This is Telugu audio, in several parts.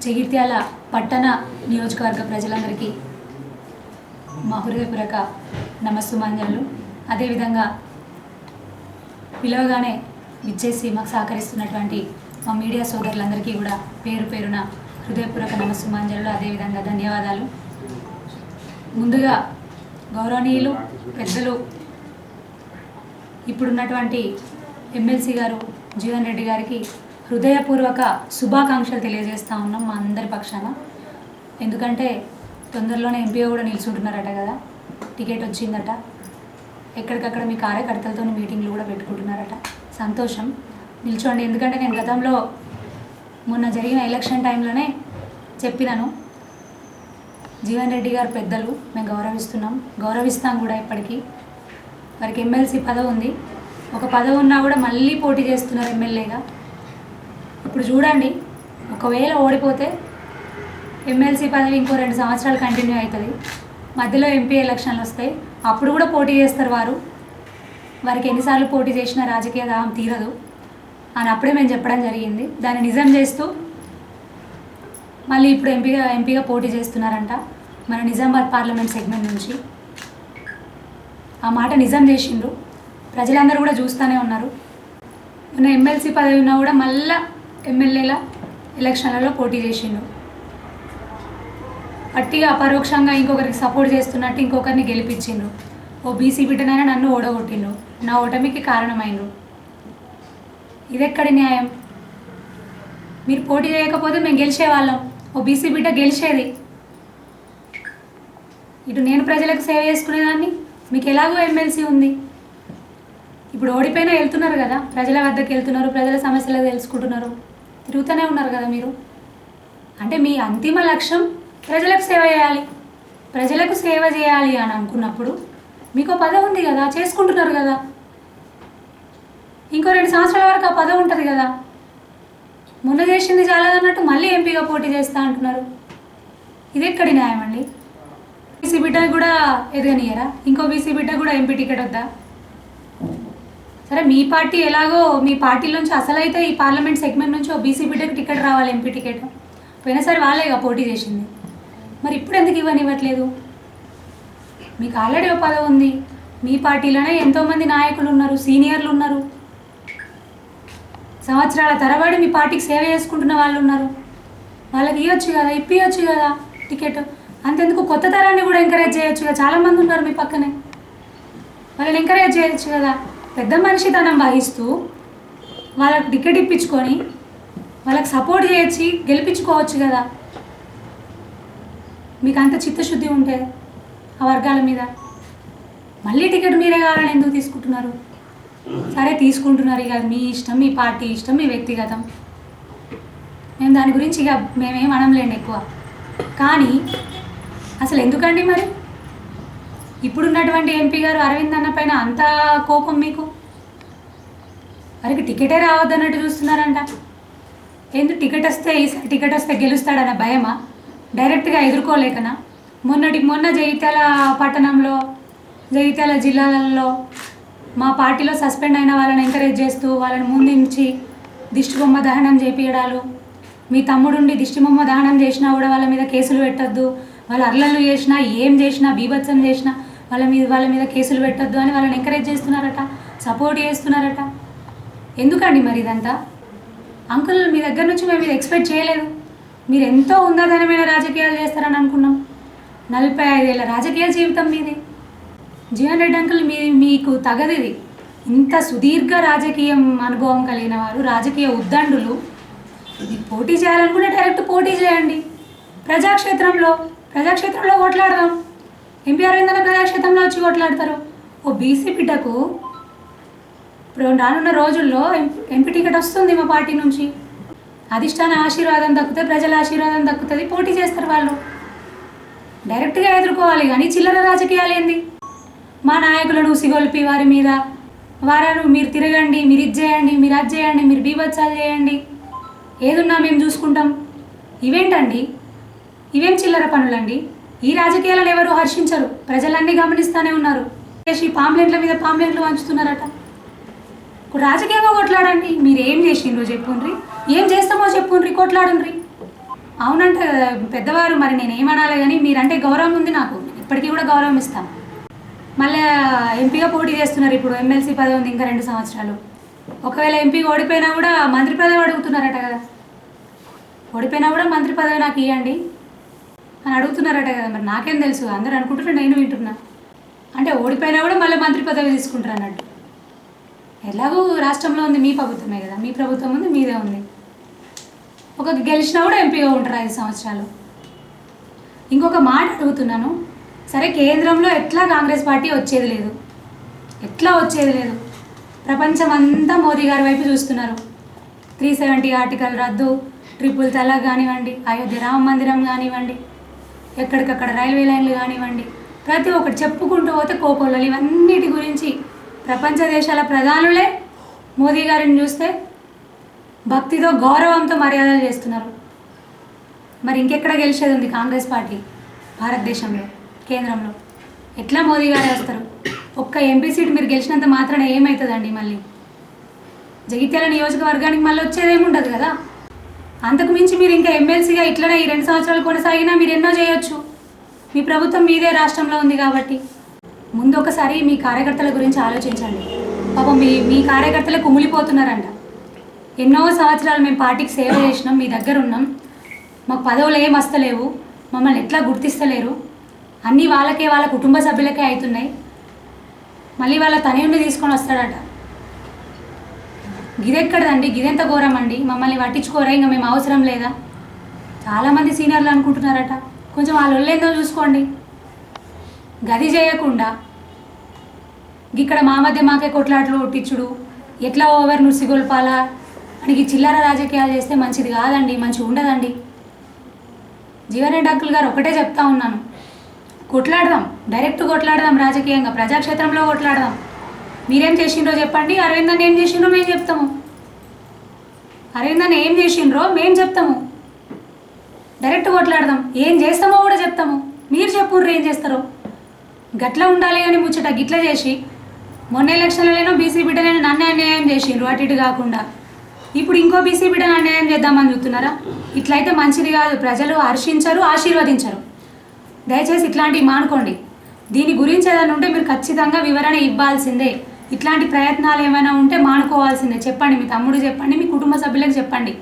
జగిత్యాల పట్టణ నియోజకవర్గ ప్రజలందరికీ మా హృదయపూర్వక నమస్సుమాంజలు అదేవిధంగా పిలవగానే విచ్చేసి మాకు సహకరిస్తున్నటువంటి మా మీడియా సోదరులందరికీ కూడా పేరు పేరున హృదయపూర్వక నమస్సుమాంజలు అదేవిధంగా ధన్యవాదాలు. ముందుగా గౌరవనీయులు పెద్దలు ఇప్పుడున్నటువంటి ఎమ్మెల్సీ గారు జీవన్ రెడ్డి గారికి హృదయపూర్వక శుభాకాంక్షలు తెలియజేస్తా ఉన్నాం మా అందరి పక్షాన. ఎందుకంటే తొందరలోనే ఎంపీఓ కూడా నిల్చుంటున్నారట కదా. టికెట్ వచ్చిందట. ఎక్కడికక్కడ మీ కార్యకర్తలతో మీటింగ్లు కూడా పెట్టుకుంటున్నారట. సంతోషం. నిల్చోండి. ఎందుకంటే నేను గతంలో మొన్న జరిగిన ఎలక్షన్ టైంలోనే చెప్పినాను. జీవన్ రెడ్డి గారు పెద్దలు. మేము గౌరవిస్తున్నాం. గౌరవిస్తాం కూడా ఇప్పటికీ. వారికి ఎమ్మెల్సీ పదవి ఉంది ఒక పదవి ఉన్నా కూడా మళ్ళీ పోటీ చేస్తున్నారు ఎమ్మెల్యేగా. ఇప్పుడు చూడండి ఒకవేళ ఓడిపోతే ఎమ్మెల్సీ పదవి ఇంకో రెండు సంవత్సరాలు కంటిన్యూ అవుతుంది. మధ్యలో ఎంపీ ఎలక్షన్లు వస్తాయి. అప్పుడు కూడా పోటీ చేస్తారు వారు. వారికి ఎన్నిసార్లు పోటీ చేసినా రాజకీయ దాహం తీరదు అని అప్పుడే మేము చెప్పడం జరిగింది. దాన్ని నిజం చేస్తూ మళ్ళీ ఇప్పుడు ఎంపీగా ఎంపీగా పోటీ చేస్తున్నారంట మన నిజామాబాద్ పార్లమెంట్ సెగ్మెంట్ నుంచి. ఆ మాట నిజం చేసిండ్రు. ప్రజలందరూ కూడా చూస్తూనే ఉన్నారు. మన ఎమ్మెల్సీ పదవి ఉన్నా కూడా మళ్ళా ఎమ్మెల్యేల ఎలక్షన్లలో పోటీ చేసిండు. అట్టిగా అపరోక్షంగా ఇంకొకరికి సపోర్ట్ చేస్తున్నట్టు ఇంకొకరిని గెలిపించిండ్రు ఓ బీసీ బిడ్డనైనా నన్ను ఓడగొట్టిండు. నా ఓటమికి కారణమైండ్రు ఇదెక్కడి న్యాయం? మీరు పోటీ చేయకపోతే మేము గెలిచేవాళ్ళం. ఓ బీసీ బిడ్డ గెలిచేది. ఇటు నేను ప్రజలకు సేవ చేసుకునేదాన్ని? మీకు ఎలాగో ఎమ్మెల్సీ ఉంది? ఇప్పుడు ఓడిపోయినా వెళ్తున్నారు కదా. ప్రజల వద్దకు వెళ్తున్నారు ప్రజల సమస్యలు తెలుసుకుంటున్నారు. తిరుగుతూనే ఉన్నారు కదా మీరు. అంటే మీ అంతిమ లక్ష్యం ప్రజలకు సేవ చేయాలి. ప్రజలకు సేవ చేయాలి అని అనుకున్నప్పుడు మీకు పదవి ఉంది కదా చేసుకుంటున్నారు కదా. ఇంకో రెండు సంవత్సరాల వరకు ఆ పదవి ఉంటుంది కదా. మొన్న చేసింది చాలదన్నట్టు మళ్ళీ ఎంపీగా పోటీ చేస్తా అంటున్నారు. ఇది ఎక్కడి న్యాయం అండి? బీసీ బిడ్డ కూడా ఎదగనియరా? ఇంకో బీసీ బిడ్డ కూడా ఎంపీ టికెట్ వద్దా? సరే మీ పార్టీ ఎలాగో మీ పార్టీల నుంచి అసలైతే ఈ పార్లమెంట్ సెగ్మెంట్ నుంచి ఓ బీసీ బిడ్డకి టికెట్ రావాలి ఎంపీ టికెట్. పోయినసారి ఇక పోటీ చేసింది. మరి ఇప్పుడు ఎందుకు ఇవ్వనివ్వట్లేదు? మీకు ఆల్రెడీ ఒక పదవి ఉంది. మీ పార్టీలోనే ఎంతోమంది నాయకులు ఉన్నారు సీనియర్లు ఉన్నారు. సంవత్సరాల తరబడి మీ పార్టీకి సేవ చేసుకుంటున్న వాళ్ళు ఉన్నారు. వాళ్ళకి ఇవ్వచ్చు కదా ఇప్పియచ్చు కదా టికెట్. అంతెందుకు? కొత్త తరాన్ని కూడా ఎంకరేజ్ చేయొచ్చు కదా. చాలామంది ఉన్నారు మీ పక్కనే. వాళ్ళని ఎంకరేజ్ చేయొచ్చు కదా. పెద్ద మనిషితనం వహిస్తూ వాళ్ళకు టికెట్ ఇప్పించుకొని వాళ్ళకి సపోర్ట్ చేయొచ్చి గెలిపించుకోవచ్చు కదా. మీకు అంత చిత్తశుద్ధి ఉంటే ఆ వర్గాల మీద. మళ్ళీ టికెట్ మీరే కావాలని ఎందుకు తీసుకుంటున్నారు? సరే తీసుకుంటున్నారు ఇక అది మీ ఇష్టం మీ పార్టీ ఇష్టం మీ వ్యక్తిగతం. మేము దాని గురించి ఇక మేమేం అనంలేండి ఎక్కువ. కానీ అసలు ఎందుకండి మరి? ఇప్పుడున్నటువంటి ఎంపీ గారు అరవింద్ అన్న పైన అంత కోపం మీకు? వారికి టికెటే రావద్దన్నట్టు చూస్తున్నారంట. ఎందుకు టికెట్ వస్తే ఈసారి టికెట్ వస్తే గెలుస్తాడన్న భయమా? డైరెక్ట్గా ఎదుర్కోలేకనా? మొన్నటి మొన్న జగిత్యాల పట్టణంలో జగిత్యాల జిల్లాలలో మా పార్టీలో సస్పెండ్ అయిన వాళ్ళని ఎంకరేజ్ చేస్తూ వాళ్ళని ముందుంచి దిష్టిబొమ్మ దహనం చేపించడాలు మీ తమ్ముడుండి దిష్టిబొమ్మ దహనం చేసినా కూడా వాళ్ళ మీద కేసులు పెట్టద్దు వాళ్ళ అర్లలు చేసినా ఏం చేసినా బీభత్సం చేసినా వాళ్ళ మీద వాళ్ళ మీద కేసులు పెట్టొద్దు అని వాళ్ళని ఎంకరేజ్ చేస్తున్నారట సపోర్ట్ చేస్తున్నారట. ఎందుకండి మరి ఇదంతా? అంకుల్ మీ దగ్గర నుంచి మేము ఇది ఎక్స్పెక్ట్ చేయలేదు. మీరు ఎంతో ఉన్నతనమైన రాజకీయాలు చేస్తారని అనుకున్నాం. నలభై ఐదేళ్ళ రాజకీయ జీవితం మీది. జీవన్ రెడ్డి అంకుల్ మీ మీకు తగదిది ఇంత సుదీర్ఘ రాజకీయం అనుభవం కలిగిన వారు రాజకీయ ఉద్దండులు ఇది పోటీ చేయాలనుకుంటే డైరెక్ట్ పోటీ చేయండి. ప్రజాక్షేత్రంలో ప్రజాక్షేత్రంలో కొట్లాడదాం ఎంపీఆర్ ఏందన్న ప్రజాక్షేత్రంలో వచ్చి కొట్లాడతారు? ఓ బీసీ బిడ్డకు ఇప్పుడు రానున్న రోజుల్లో ఎం- ఎంపీ టికెట్ వస్తుంది మా పార్టీ నుంచి. అధిష్టాన ఆశీర్వాదం దక్కుతే ప్రజల ఆశీర్వాదం దక్కుతుంది పోటీ చేస్తారు వాళ్ళు. డైరెక్ట్గా ఎదుర్కోవాలి కానీ చిల్లర రాజకీయాలు ఏంది? మా నాయకులను సిగొల్పి వారి మీద. వారు మీరు తిరగండి మీరు ఇది చేయండి మీరు అది చేయండి మీరు బీభత్సాలు చేయండి. ఏదున్నా మేము చూసుకుంటాం. ఇవేంటండి? ఇవేం చిల్లర పనులండి? ఈ రాజకీయాలను ఎవరు హర్షించరు? ప్రజలన్నీ గమనిస్తూనే ఉన్నారు. చేసి పాంప్లెట్ల మీద పాంప్లెట్లు వంచుతున్నారట. ఇప్పుడు రాజకీయంగా కొట్లాడండి. మీరు ఏం చేసిండ్రు చెప్పుండ్రి. ఏం చేస్తామో చెప్పుండ్రి కొట్లాడండి అవునంట కదా పెద్దవారు మరి నేను ఏమనాలి కానీ మీరంటే గౌరవం ఉంది నాకు. ఇప్పటికీ కూడా గౌరవం ఇస్తాం. మళ్ళీ ఎంపీగా పోటీ చేస్తున్నారు ఇప్పుడు ఎమ్మెల్సీ పదవి ఉంది ఇంకా రెండు సంవత్సరాలు. ఒకవేళ ఎంపీగా ఓడిపోయినా కూడా మంత్రి పదవి అడుగుతున్నారట కదా. ఓడిపోయినా కూడా మంత్రి పదవి నాకు ఇవ్వండి అని అడుగుతున్నారట కదా మరి నాకేం తెలుసు. అందరూ అనుకుంటున్నారు నేను వింటున్నా. అంటే ఓడిపోయినా కూడా మళ్ళీ మంత్రి పదవి తీసుకుంటారు అన్నట్టు. ఎలాగో రాష్ట్రంలో ఉంది మీ ప్రభుత్వమే కదా. మీ ప్రభుత్వం ఉంది మీదే ఉంది. ఒక గెలిచినా కూడా ఎంపీగా ఉంటారు ఐదు సంవత్సరాలు. ఇంకొక మాట అడుగుతున్నాను. సరే కేంద్రంలో ఎట్లా కాంగ్రెస్ పార్టీ వచ్చేది లేదు? ఎట్లా వచ్చేది లేదు? ప్రపంచం అంతా మోదీ గారి వైపు చూస్తున్నారు. త్రీ సెవెంటీ ఆర్టికల్ రద్దు ట్రిపుల్ తలాక్ కానివ్వండి అయోధ్య రామ మందిరం కానివ్వండి ఎక్కడికక్కడ రైల్వే లైన్లు కానివ్వండి ప్రతి ఒక్కటి చెప్పుకుంటూ పోతే కోకోలలు ఇవన్నిటి గురించి ప్రపంచ దేశాల ప్రధానులే మోదీ గారిని చూస్తే భక్తితో గౌరవంతో మర్యాదలు చేస్తున్నారు. మరి ఇంకెక్కడ గెలిచేది ఉంది కాంగ్రెస్ పార్టీ భారతదేశంలో కేంద్రంలో? ఎట్లా మోదీ గారే వస్తారు? ఒక్క ఎంపీ సీట్ మీరు గెలిచినంత మాత్రాన ఏమవుతుందండి మళ్ళీ? జగిత్యాల నియోజకవర్గానికి మళ్ళీ వచ్చేది ఏముండదు కదా? అంతకు మించి మీరు ఇంకా ఎమ్మెల్సీగా ఇట్లనే ఈ రెండు సంవత్సరాలు కొనసాగినా మీరు ఎన్నో చేయొచ్చు. మీ ప్రభుత్వం మీదే రాష్ట్రంలో ఉంది కాబట్టి. ముందు ఒకసారి మీ కార్యకర్తల గురించి ఆలోచించండి. పాపం మీ మీ కార్యకర్తలే కుమిలిపోతున్నారంట. ఎన్నో సంవత్సరాలు మేము పార్టీకి సేవ చేసినాం మీ దగ్గర ఉన్నాం. మాకు పదవులు ఏం వస్తలేవు మమ్మల్ని ఎట్లా గుర్తిస్తలేరు. అన్నీ వాళ్ళకే వాళ్ళ కుటుంబ సభ్యులకే అవుతున్నాయి. మళ్ళీ వాళ్ళ తనయుడిని తీసుకొని వస్తాడట. గిదెక్కడదండి గిదెంత ఘోరం అండి మమ్మల్ని పట్టించుకోరా? ఇంకా మేము అవసరం లేదా? చాలామంది సీనియర్లు అనుకుంటున్నారట. కొంచెం వాళ్ళు ఒళ్ళేందో చూసుకోండి. గది చేయకుండా ఇక్కడ మా మధ్య మాకే కొట్లాటలు కొట్టించుడు. ఎట్లా ఓవర్ నుసిగొల్పాలా అని ఈ చిల్లర రాజకీయాలు చేస్తే మంచిది కాదండి మంచిగా ఉండదండి. జీవనే అంకుల్ గారు ఒకటే చెప్తా ఉన్నాను. కొట్లాడదాం డైరెక్ట్ కొట్లాడదాం రాజకీయంగా ప్రజాక్షేత్రంలో కొట్లాడదాం. మీరేం చేసిండ్రో చెప్పండి. అరవింద్ అన్న ఏం చేసిండ్రో మేము చెప్తాము. అరవింద్ అన్న ఏం చేసిండ్రో మేము చెప్తాము. డైరెక్ట్ కొట్లాడదాం. ఏం చేస్తామో కూడా చెప్తాము. మీరు చెప్పుర్రు ఏం చేస్తారో. గట్ల ఉండాలి అని ముచ్చట గిట్ల చేసి మొన్న ఎలక్షన్లలోనో బీసీ బిడ్డలని నన్ను అన్యాయం చేసిండ్రు. అటు ఇటు కాకుండా. ఇప్పుడు ఇంకో బీసీ బిడ్డను అన్యాయం చేద్దామని చూస్తున్నారా? ఇట్లయితే మంచిది కాదు. ప్రజలు హర్షించరు ఆశీర్వదించరు. దయచేసి ఇట్లాంటివి మానుకోండి. దీని గురించి ఏదైనా ఉంటే మీరు ఖచ్చితంగా వివరణ ఇవ్వాల్సిందే. ఇట్లాంటి ప్రయత్నాలు ఏమైనా ఉంటే మానుకోవాల్సిందే. చెప్పండి మీ తమ్ముడు చెప్పండి మీ కుటుంబ సభ్యులకు చెప్పండి.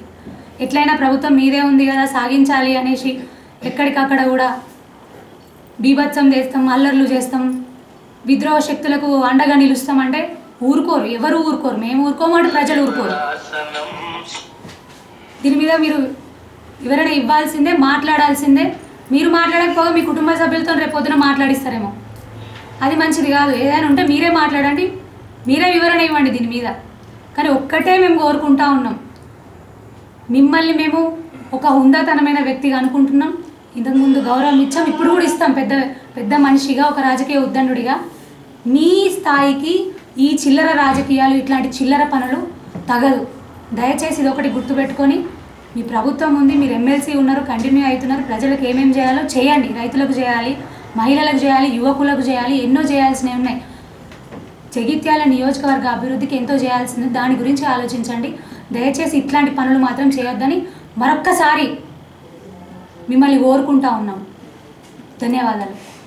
ఎట్లయినా ప్రభుత్వం మీదే ఉంది కదా సాగించాలి అనేసి ఎక్కడికక్కడ కూడా బీభత్సం చేస్తాం అల్లర్లు చేస్తాం. విద్రోహ శక్తులకు అండగా నిలుస్తామంటే ఊరుకోరు ఎవరు ఊరుకోరు. మేము ఊరుకోమంటే ప్రజలు ఊరుకోరు. దీని మీద మీరు వివరణ ఇవ్వాల్సిందే మాట్లాడాల్సిందే. మీరు మాట్లాడకపోగా మీ కుటుంబ సభ్యులతో రేపు పొద్దున మాట్లాడిస్తారేమో. అది మంచిది కాదు. ఏదైనా ఉంటే మీరే మాట్లాడండి. మీరే వివరణ ఇవ్వండి దీని మీద. కానీ ఒక్కటే మేము కోరుకుంటా ఉన్నాం. మిమ్మల్ని మేము ఒక హుందాతనమైన వ్యక్తిగా అనుకుంటున్నాం. ఇంతకుముందు గౌరవం ఇచ్చాం. ఇప్పుడు కూడా ఇస్తాం పెద్ద పెద్ద మనిషిగా ఒక రాజకీయ ఉద్దండుడిగా. మీ స్థాయికి ఈ చిల్లర రాజకీయాలు ఇట్లాంటి చిల్లర పనులు తగదు. దయచేసి ఇది ఒకటి గుర్తుపెట్టుకొని మీ ప్రభుత్వం ఉంది మీరు ఎమ్మెల్సీ ఉన్నారు కంటిన్యూ అవుతున్నారు ప్రజలకు ఏమేమి చేయాలో చేయండి. రైతులకు చేయాలి మహిళలకు చేయాలి యువకులకు చేయాలి ఎన్నో చేయాల్సినవి ఉన్నాయి. జగిత్యాల నియోజకవర్గ అభివృద్ధికి ఎంతో చేయాల్సింది దాని గురించి ఆలోచించండి. దయచేసి ఇట్లాంటి పనులు మాత్రం చేయొద్దని మరొక్కసారి మిమ్మల్ని కోరుకుంటా ఉన్నాం. ధన్యవాదాలు.